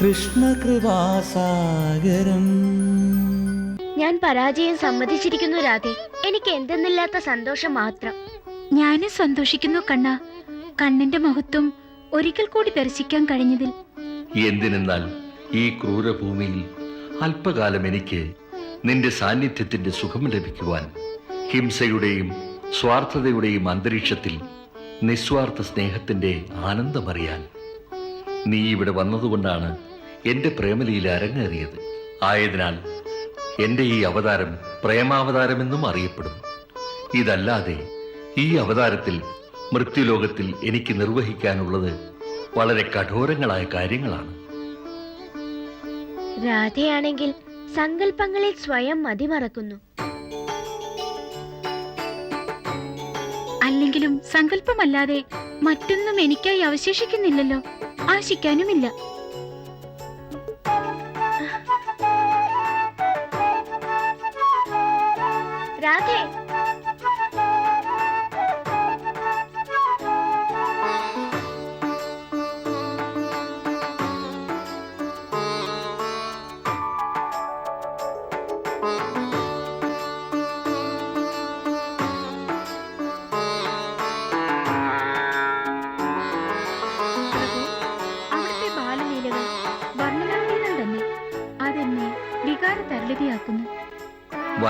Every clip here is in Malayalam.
കൃഷ്ണകൃപാസാഗരം ഞാൻ പരാജയം സമ്മതിച്ചിരിക്കുന്നു രാധേ. എനിക്ക് എന്തെന്നില്ലാത്ത സന്തോഷം മാത്രം. ഞാനും സന്തോഷിക്കുന്നു കണ്ണ. കണ്ണിന്റെ മഹത്വം ഒരിക്കൽ കൂടി ദർശിക്കാൻ കഴിഞ്ഞതിൽ. എന്തിനെന്നാൽ ഈ ക്രൂരഭൂമിയിൽ അല്പകാലം എനിക്ക് നിന്റെ സാന്നിധ്യത്തിന്റെ സുഖം ലഭിക്കുവാൻ ഹിംസയുടെയും സ്വാർത്ഥതയുടെയും അന്തരീക്ഷത്തിൽ നിസ്വാർത്ഥ സ്നേഹത്തിന്റെ ആനന്ദമറിയാൻ. നീ ഇവിടെ വന്നതുകൊണ്ടാണ് എന്റെ പ്രേമലീല അരങ്ങേറിയത്. ആയതിനാൽ എന്റെ ഈ അവതാരം പ്രേമാവതാരമെന്നും അറിയപ്പെടുന്നു. ഇതല്ലാതെ ഈ അവതാരത്തിൽ മൃത്യുലോകത്തിൽ എനിക്ക് നിർവഹിക്കാനുള്ളത് വളരെ കഠോരങ്ങളായ കാര്യങ്ങളാണ്. രാധയാണെങ്കിൽ സങ്കല്പങ്ങളിൽ സ്വയം മതിമറക്കുന്നു. അല്ലെങ്കിലും സങ്കല്പമല്ലാതെ മറ്റൊന്നും എനിക്കായി അവശേഷിക്കുന്നില്ലല്ലോ. ആശിക്കാനുമില്ല.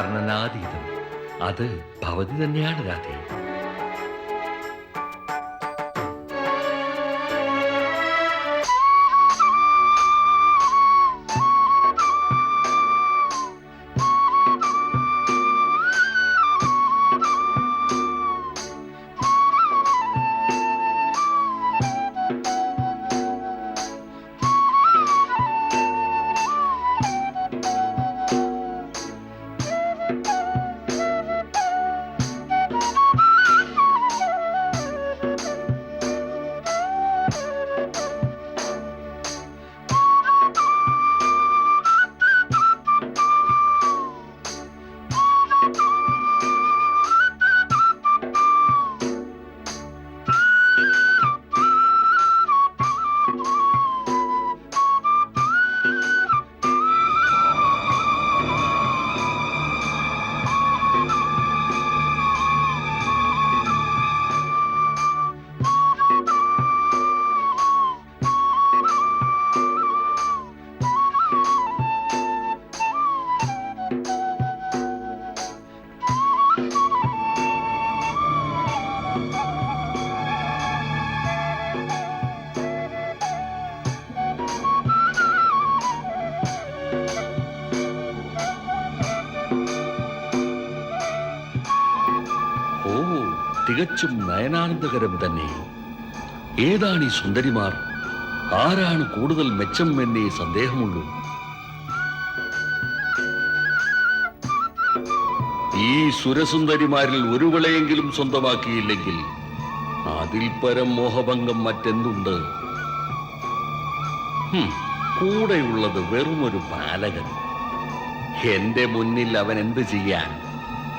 വർണനാതീതം. അത് ഭവതി തന്നെയാണ് രാധേ. തികച്ചും നയനാനന്ദകരം തന്നെ. ഏതാണ് ഈ സുന്ദരിമാർ? ആരാണ് കൂടുതൽ മെച്ചം എന്നേ സന്ദേഹമുള്ളൂ. ഈ സുരസുന്ദരിമാരിൽ ഒരുവളെയെങ്കിലും സ്വന്തമാക്കിയില്ലെങ്കിൽ അതിൽ പരം മോഹഭംഗം മറ്റെന്തുണ്ട്? കൂടെയുള്ളത് വെറുമൊരു ബാലകൻ. എന്റെ മുന്നിൽ അവൻ എന്ത് ചെയ്യാൻ?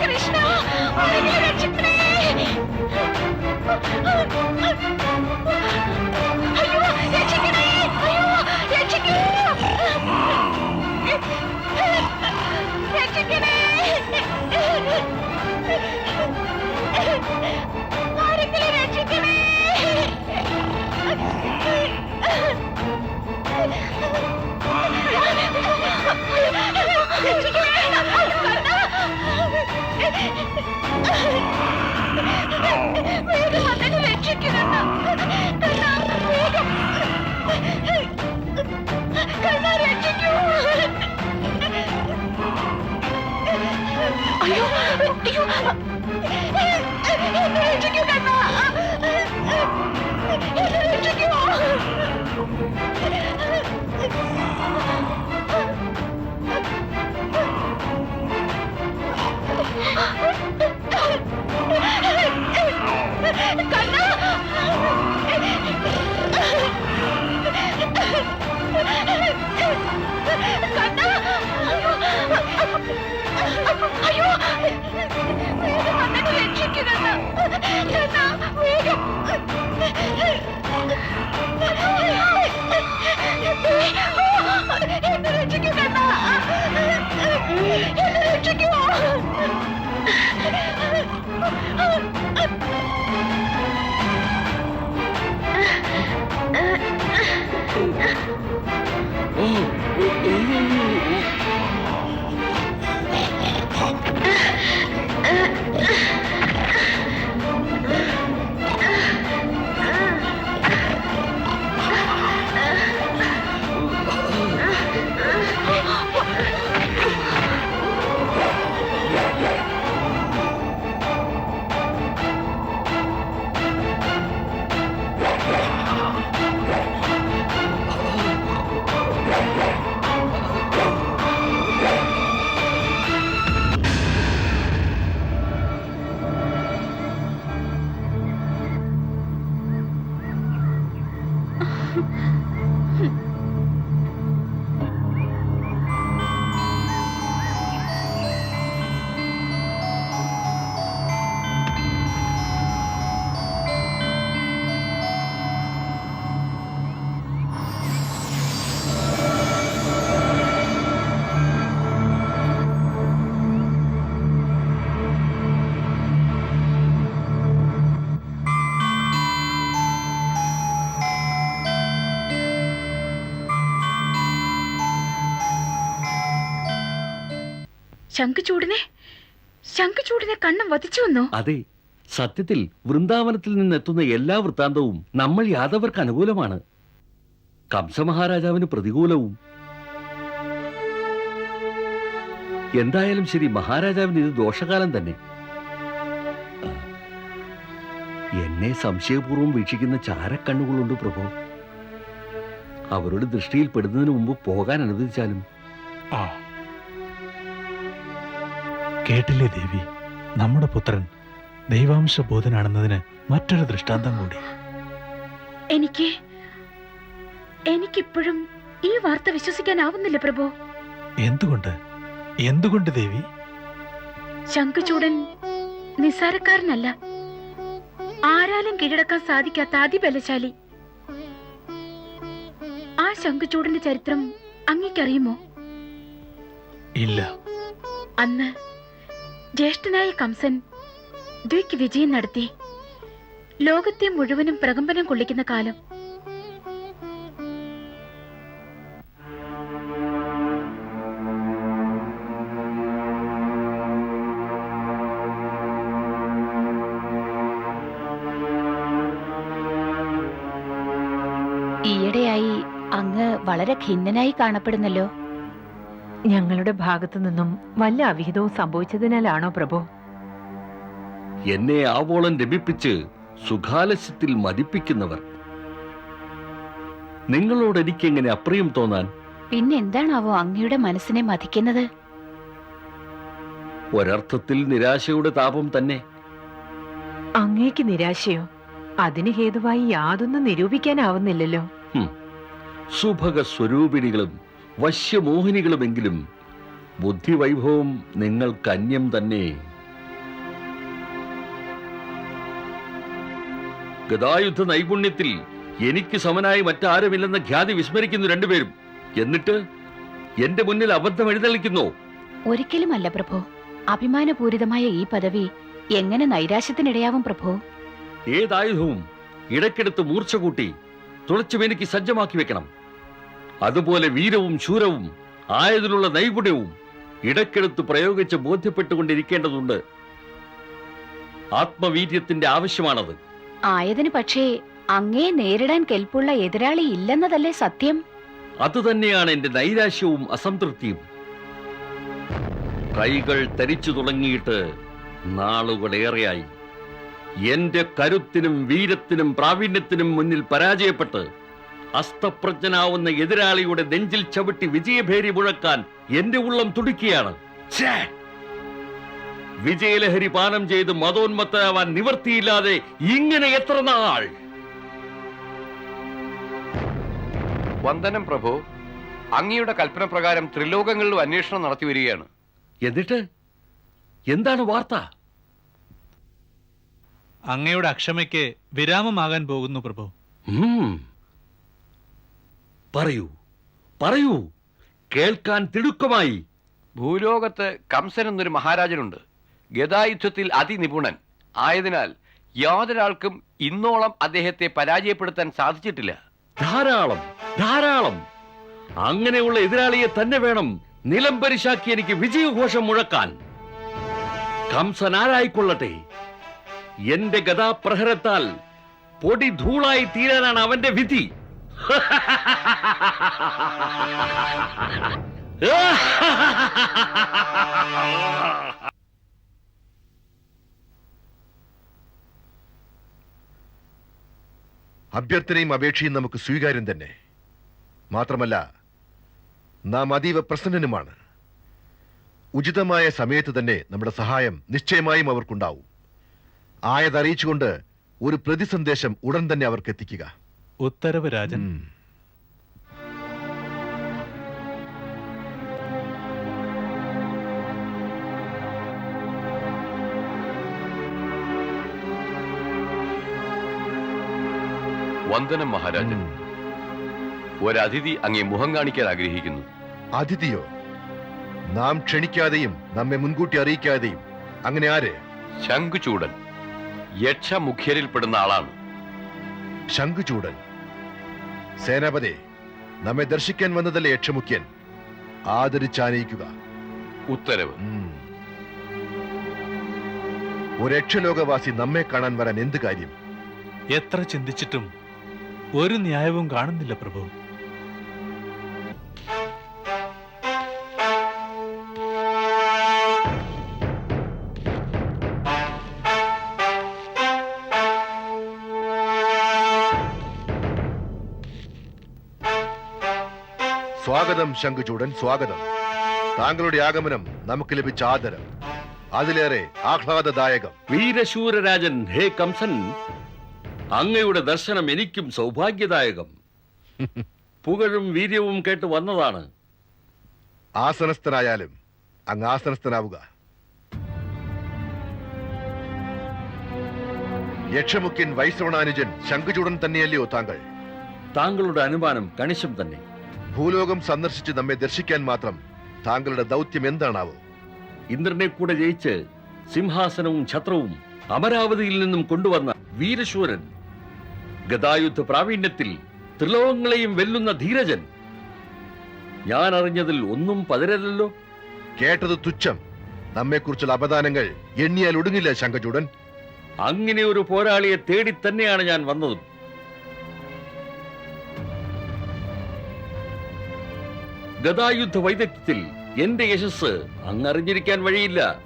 కృష్ణ అయ్యో అయ్యో. రక్షించు కన్నా കണ്ണാ കണ്ണാ അയ്യോ വേഗം വന്നിട്ട് രക്ഷിക്കൂ കണ്ണാ കണ്ണാ വേഗം എന്നെ രക്ഷിക്കൂ Oh, oh, oh, oh, oh. Ha ha ha. ശംഖുചൂടിനെ? ശംഖുചൂടിനെ കണ്ണം വധിച്ചു വന്നോ? അതെ സത്യത്തിൽ വൃന്ദാവനത്തിൽ നിന്നെത്തുന്ന എല്ലാ വൃത്താന്തവും നമ്മൾ യാദവർക്ക് അനുകൂലമാണ്. കംസമഹാരാജാവിന് പ്രതികൂലവും. എന്തായാലും ശരി മഹാരാജാവിന് ഇത് ദോഷകാലം തന്നെ. എന്നെ സംശയപൂർവം വീക്ഷിക്കുന്ന ചാരക്കണ്ണുകളുണ്ട് പ്രഭു. അവരുടെ ദൃഷ്ടിയിൽ പെടുന്നതിന് മുമ്പ് പോകാൻ അനുവദിച്ചാലും. ആ കേട്ടില്ലേ ദേവി? നമ്മുടെ പുത്രൻ ദൈവാംശ ബോധനാണെന്നതിന് മറ്റൊരു ദൃഷ്ടാന്തം കൂടി. എനിക്ക് എനിക്കിപ്പോഴും ഈ വാർത്ത വിശ്വസിക്കാനാവുന്നില്ല പ്രഭു. എന്തുകൊണ്ട്? എന്തുകൊണ്ട് ദേവി? ശംഖുചൂടൻ നിസാരക്കാരനല്ല ആരാലും കീഴടക്കാൻ സാധിക്കാത്ത അതിബലശാലി. ആ ശംഖുചൂടന്റെ ചരിത്രം അങ്ങേക്കറിയുമോ? ഇല്ല. അന്ന് ജ്യേഷ്ഠനായ കംസൻ ദ്വിക്ക് വിജയം നടത്തി. ലോകത്തെ മുഴുവനും പ്രകമ്പനം കൊള്ളിക്കുന്ന കാലം. ഈയിടെയായി അങ്ങ് വളരെ ഖിന്നനായി കാണപ്പെടുന്നല്ലോ. ഞങ്ങളുടെ ഭാഗത്തു നിന്നും വല്ല അവിഹിതവും സംഭവിച്ചതിനാലാണോ പ്രഭു? എന്നെ ആവോളം രമിപ്പിച്ച് സുഖാലസ്യത്തിൽ മതിപ്പിക്കുന്നവർ. നിങ്ങളോട് എനിക്ക് എങ്ങനെ അപ്രിയം തോന്നാൻ? പിന്നെന്താണാവോ അങ്ങയുടെ മനസ്സിനെ മതിക്കുന്നത്? ഒരർത്ഥത്തിൽ നിരാശയുടെ താപം തന്നെ. അങ്ങേക്ക് നിരാശയോ? അതിന് ഹേതുവായി യാതൊന്നും നിരൂപിക്കാനാവുന്നില്ലല്ലോ. സുഭഗ സ്വരൂപിണികളും വശ്യമോഹിനികളുമെങ്കിലും ബുദ്ധിവൈഭവം നിങ്ങൾ അന്യം തന്നെ. ഗതായുദ്ധ നൈപുണ്യത്തിൽ എനിക്ക് സമനായി മറ്റാരുമില്ലെന്ന ഖ്യാതി വിസ്മരിക്കുന്നു രണ്ടുപേരും. എന്നിട്ട് എന്റെ മുന്നിൽ അബദ്ധം എഴുന്നള്ളിക്കുന്നു? ഒരിക്കലുമല്ല പ്രഭു. അഭിമാനപൂരിതമായ ഈ പദവി എങ്ങനെ നൈരാശ്യത്തിനിടയാവും പ്രഭു? ഏതായുധവും ഇടയ്ക്കെടുത്ത് മൂർച്ച കൂട്ടി തുളച്ചുമെനിക്ക് സജ്ജമാക്കി വെക്കണം. അതുപോലെ വീരവും ശൂരവും ആയതിലുള്ള നൈപുണ്യവും ഇടയ്ക്കെടുത്ത് പ്രയോഗിച്ച് ബോധ്യപ്പെട്ടുകൊണ്ടിരിക്കേണ്ടതുണ്ട്. ആത്മവീര്യത്തിന്റെ ആവശ്യമാണത്. ആയതിന് പക്ഷേ അങ്ങേ നേരിടാൻ കെൽപ്പുള്ള എതിരാളി ഇല്ലെന്നതല്ലേ സത്യം? അതുതന്നെയാണ് എന്റെ നൈരാശ്യവും അസംതൃപ്തിയും. കൈകൾ തരിച്ചു തുടങ്ങിയിട്ട് നാളുകളേറെയായി. എന്റെ കരുത്തിനും വീരത്തിനും പ്രാവീണ്യത്തിനും മുന്നിൽ പരാജയപ്പെട്ട് അസ്തപ്രജ്ഞനാവുന്ന എതിരാളിയുടെ നെഞ്ചിൽ ചവിട്ടി വിജയഭേരി മുഴക്കാൻ എന്റെ ഉള്ളം തുടിക്കുകയാണ് ഛേ! വിജയലഹരി പാനം ചെയ്ത് മതോന്മത്തനാവാൻ നിവർത്തിയില്ലാതെ ഇങ്ങനെ എത്ര നാൾ? വന്ദനം പ്രഭു. അങ്ങയുടെ കൽപ്പന പ്രകാരം ത്രിലോകങ്ങളിലും അന്വേഷണം നടത്തി വരികയാണ്. എന്നിട്ട്? എന്താണ് വാർത്ത? അങ്ങയുടെ അക്ഷമയ്ക്ക് വിരാമമാകാൻ പോകുന്നു പ്രഭു. ഉം. പറയൂ. പറയൂ. കേൾക്കാൻ തിടുക്കമായി. ഭൂലോകത്ത് കംസൻ എന്നൊരു മഹാരാജനുണ്ട്. ഗതായുദ്ധത്തിൽ അതിനിപുണൻ. ആയതിനാൽ യാതൊരാൾക്കും ഇന്നോളം അദ്ദേഹത്തെ പരാജയപ്പെടുത്താൻ സാധിച്ചിട്ടില്ല. ധാരാളം ധാരാളം. അങ്ങനെയുള്ള എതിരാളിയെ തന്നെ വേണം നിലം പരിശാക്കി എനിക്ക് വിജയഘോഷം മുഴക്കാൻ. കംസൻ ആരായിക്കൊള്ളട്ടെ? എന്റെ ഗതാപ്രഹരത്താൽ പൊടി ധൂളായി തീരാനാണ് അവന്റെ വിധി. അഭ്യർത്ഥനയും അപേക്ഷയും നമുക്ക് സ്വീകാര്യം തന്നെ. മാത്രമല്ല നാം അതീവ പ്രസന്നനുമാണ്. ഉചിതമായ സമയത്ത് തന്നെ നമ്മുടെ സഹായം നിശ്ചയമായും അവർക്കുണ്ടാവും. ആയതറിയിച്ചുകൊണ്ട് ഒരു പ്രതിസന്ദേശം ഉടൻ തന്നെ അവർക്ക് എത്തിക്കുക ഉത്തരവ് രാജൻ. വന്ദനം മഹാരാജൻ. ഒരതിഥി അങ്ങേ മുഖം കാണിക്കാൻ ആഗ്രഹിക്കുന്നു. അതിഥിയോ? നാം ക്ഷണിക്കാതെയും നമ്മെ മുൻകൂട്ടി അറിയിക്കാതെയും. അങ്ങനെ ആര്? ശംഖുചൂടൻ. യക്ഷമുഖ്യരിൽപ്പെടുന്ന ആളാണ്. ശംഖുചൂടൻ. സേനാപതി നമ്മെ ദർശിക്കാൻ വന്നതല്ലേ യക്ഷമുഖ്യൻ? ആദരിച്ചാനയിക്കുക. ഉത്തരവ്. ഒരു യക്ഷലോകവാസി നമ്മെ കാണാൻ വരാൻ എന്ത് കാര്യം? എത്ര ചിന്തിച്ചിട്ടും ഒരു ന്യായവും കാണുന്നില്ല പ്രഭു. സ്വാഗതം ശംഖുചൂടൻ സ്വാഗതം. താങ്കളുടെ ആഗമനം നമുക്ക് ലഭിച്ച ആദരം. അതിലേറെ ആഹ്ലാദദായകം. വീരശൂരരാജൻ ഹേ കംസൻ അങ്ങയുടെ ദർശനം എനിക്കും സൗഭാഗ്യദായകം. പുകഴും വീര്യവും കേട്ട് വന്നതാണ്. ആസനസ്ഥനായാലും അങ്ങ് ആസനസ്ഥനാവുക. യക്ഷമുഖ്യൻ വൈശ്രവണാനുജൻ ശംഖുചൂടൻ തന്നെയല്ലയോ താങ്കൾ? താങ്കളുടെ അനുമാനം കണിശം തന്നെ. ഭൂലോകം സന്ദർശിച്ച് നമ്മെ ദർശിക്കാൻ മാത്രം താങ്കളുടെ ദൗത്യം എന്താണാവോ? ഇന്ദ്രനെ കൂടെ ജയിച്ച് സിംഹാസനവും ഛത്രവും അമരാവതിയിൽ നിന്നും കൊണ്ടുവന്ന വീരശൂരൻ ഗതായുദ്ധ പ്രാവീണ്യത്തിൽ ത്രിലോകങ്ങളെയും വെല്ലുന്ന ധീരജൻ. ഞാൻ അറിഞ്ഞതിൽ ഒന്നും പതിരല്ലോ കേട്ടത് തുച്ഛം. നമ്മെക്കുറിച്ചുള്ള അപദാനങ്ങൾ എണ്ണിയാൽ ഒടുങ്ങില്ല ശങ്കചൂടൻ അങ്ങനെ ഒരു പോരാളിയെ തേടി തന്നെയാണ് ഞാൻ വന്നതും. ഗതായുദ്ധ വൈദഗ്ധ്യത്തിൽ എന്റെ യശസ് അങ്ങറിഞ്ഞിരിക്കാൻ വഴിയില്ല.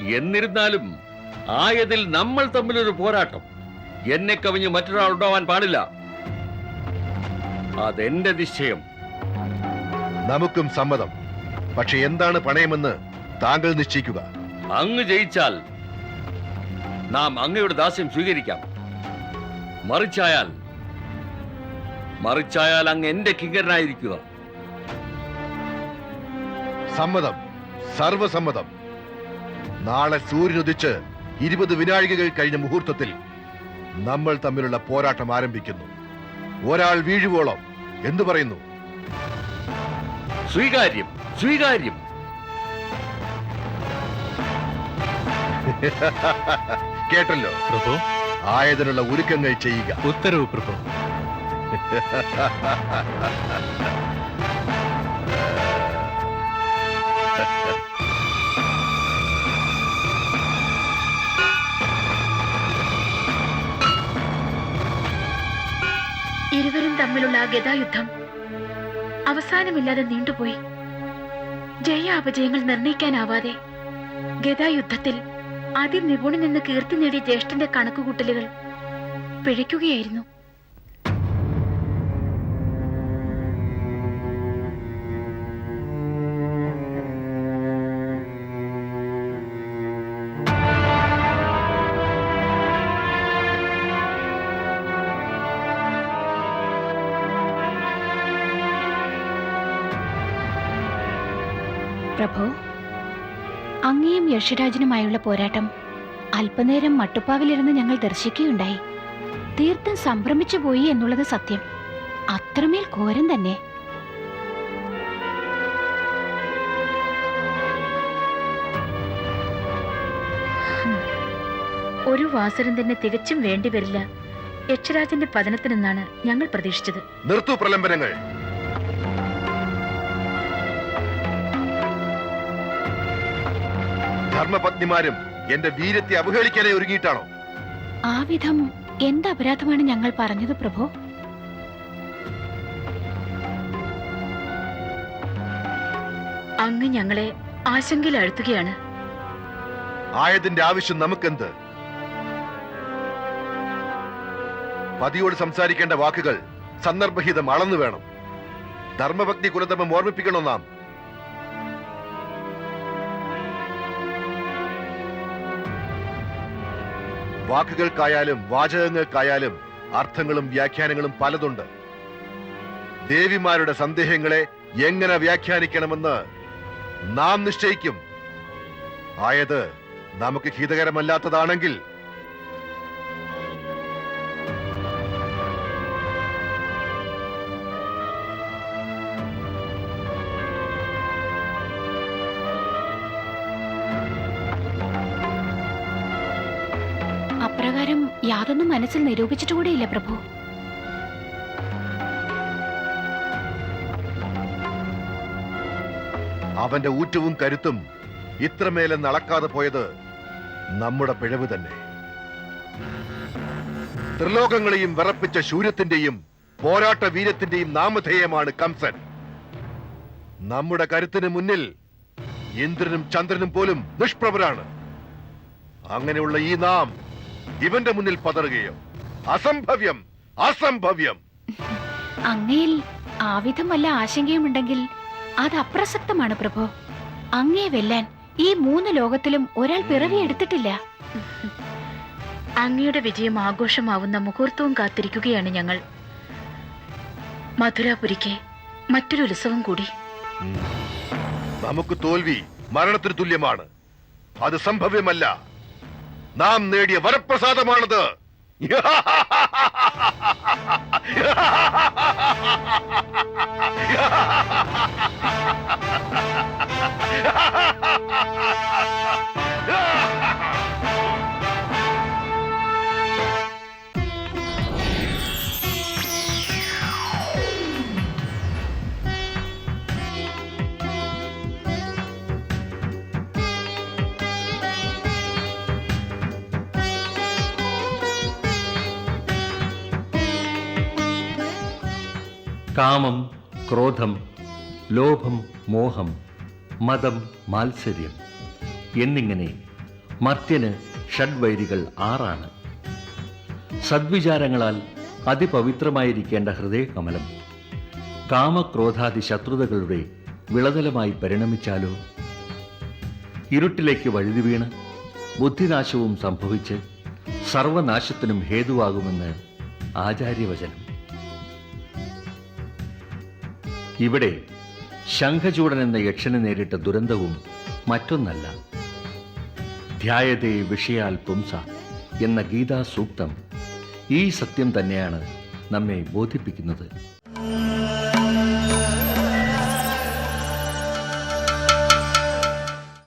എന്നിരുന്നാലും ആയതിൽ നമ്മൾ തമ്മിലൊരു പോരാട്ടം. എന്നെ കവിഞ്ഞ് മറ്റൊരാൾ ഉണ്ടാവാൻ പാടില്ല. അതെന്റെ നിശ്ചയം. നമുക്കും സമ്മതം. പക്ഷെ എന്താണ് പണയമെന്ന് താങ്കൾ നിശ്ചയിക്കുക. അങ്ങ് ജയിച്ചാൽ നാം അങ്ങയുടെ ദാസ്യം സ്വീകരിക്കാം. മറിച്ചായാൽ മറിച്ചായാൽ അങ്ങ് എന്റെ കിങ്കരനായിരിക്കുക. സമ്മതം സർവസമ്മതം നാളെ സൂര്യനുദിച്ച് ഇരുപത് വിനാഴികകൾ കഴിഞ്ഞ മുഹൂർത്തത്തിൽ നമ്മൾ തമ്മിലുള്ള പോരാട്ടം ആരംഭിക്കുന്നു. ഒരാൾ വീഴുവോളം എന്തു പറയുന്നു? സ്വീകാര്യം സ്വീകാര്യം. കേട്ടല്ലോ? പ്രഭു. ആയതിനുള്ള ഒരുക്കങ്ങൾ ചെയ്യുക. ഉത്തരവ് പ്രഭു. ഇരുവരും തമ്മിലുള്ള ആ ഗതായുദ്ധം അവസാനമില്ലാതെ നീണ്ടുപോയി. ജയ അപജയങ്ങൾ നിർണയിക്കാനാവാതെ ഗതായുദ്ധത്തിൽ അതിനിപുണനെന്ന് കീർത്തി നേടിയ ജ്യേഷ്ഠന്റെ കണക്കുകൂട്ടലുകൾ പിഴയ്ക്കുകയായിരുന്നു. യക്ഷരാജനുമായുള്ള പോരാട്ടം അല്പനേരം മട്ടുപ്പാവിലിരുന്ന് ഞങ്ങൾ ദർശിക്കുകയുണ്ടായി. തീർത്ഥം സംഭ്രമിച്ചു പോയി എന്നുള്ളത് സത്യം. അത്രമേൽ ഘോരം തന്നെ. ഒരു വാസരം തന്നെ തികച്ചും വേണ്ടിവരില്ല. യക്ഷരാജന്റെ പതനത്തിനെന്നാണ് ഞങ്ങൾ പ്രതീക്ഷിച്ചത്. നിർത്തു പ്രലംബനങ്ങൾ. ധർമ്മപത്നിമാരും എന്റെ വീരത്തെ അവഹേളിക്കാനേ ഒരുങ്ങിയിട്ടാണോ? ആ വിധം എന്ത് അപരാധമാണ് ഞങ്ങൾ പറഞ്ഞത് പ്രഭു? അങ്ങ് ഞങ്ങളെ ആശങ്കയിൽ അഴുത്തുകയാണ് ആയതിന്റെ ആവശ്യം നമുക്കെന്ത്? പതിയോട് സംസാരിക്കേണ്ട വാക്കുകൾ സന്ദർഭഹിതം അളന്നു വേണം. ധർമ്മഭക്തി കുലധർമ്മം ഓർമ്മിപ്പിക്കണോ നാം? വാക്കുകൾക്കായാലും വാചകങ്ങൾക്കായാലും അർത്ഥങ്ങളും വ്യാഖ്യാനങ്ങളും പലതുണ്ട്. ദേവിമാരുടെ സന്ദേഹങ്ങളെ എങ്ങനെ വ്യാഖ്യാനിക്കണമെന്ന് നാം നിശ്ചയിക്കും. ആയത് നമുക്ക് ഹിതകരമല്ലാത്തതാണെങ്കിൽ അപ്രകാരം യാതൊന്നും മനസ്സിൽ നിരൂപിച്ചിട്ടുകൂടെയില്ല പ്രഭു? അവന്റെ ഊറ്റവും കരുത്തും ഇത്രമേലെ നടക്കാതെ പോയത് നമ്മുടെ പിഴവ് തന്നെ. ത്രിലോകങ്ങളെയും വിറപ്പിച്ച ശൂര്യത്തിന്റെയും പോരാട്ട വീര്യത്തിന്റെയും നാമധേയമാണ് കംസൻ. നമ്മുടെ കരുത്തിന് മുന്നിൽ ഇന്ദ്രനും ചന്ദ്രനും പോലും നിഷ്പ്രഭരാണ്. അങ്ങനെയുള്ള ഈ നാം ഇവന്റെ മുന്നിൽ പതറുകയോ അസംഭവ്യം അസംഭവ്യം. അങ്ങയിൽ ആവിധം വല്ല ആശങ്കയുമുണ്ടെങ്കിൽ അത് അപ്രസക്തമാണ് പ്രഭു. അങ്ങേ വെല്ലാൻ ഈ മൂന്ന് ലോകത്തിലും ഒരാൾ പിറവിയെടുത്തിട്ടില്ല അങ്ങയുടെ വിജയം ആഘോഷമാവുന്ന മുഹൂർത്തവും കാത്തിരിക്കുകയാണ് ഞങ്ങൾ. മധുരാപുരിക്ക് മറ്റൊരു ഉത്സവം കൂടി. നമുക്ക് തോൽവി മരണത്തിന് തുല്യമാണ്. അത് സംഭവ്യമല്ല. നാം നേടിയ വരപ്രസാദമാണത്. കാമം ക്രോധം ലോഭം മോഹം മതം മാത്സര്യം എന്നിങ്ങനെ മർത്യന് ഷഡ്വൈരികൾ ആറാണ്. സദ്വിചാരങ്ങളാൽ അതിപവിത്രമായിരിക്കേണ്ട ഹൃദയകമലം കാമക്രോധാദി ശത്രുതകളുടെ വിളതലമായി പരിണമിച്ചാലോ? ഇരുട്ടിലേക്ക് വഴുതി വീണ് ബുദ്ധിനാശവും സംഭവിച്ച് സർവനാശത്തിനും ഹേതുവാകുമെന്ന് ആചാര്യവചനം. ഇവിടെ ശംഖചൂടൻ എന്ന യക്ഷന് നേരിട്ട ദുരന്തവും മറ്റൊന്നല്ല. ധ്യായതേ വിഷയാൽ പുംസ എന്ന ഗീതാ സൂക്തം ഈ സത്യം തന്നെയാണ് നമ്മെ ബോധിപ്പിക്കുന്നത്.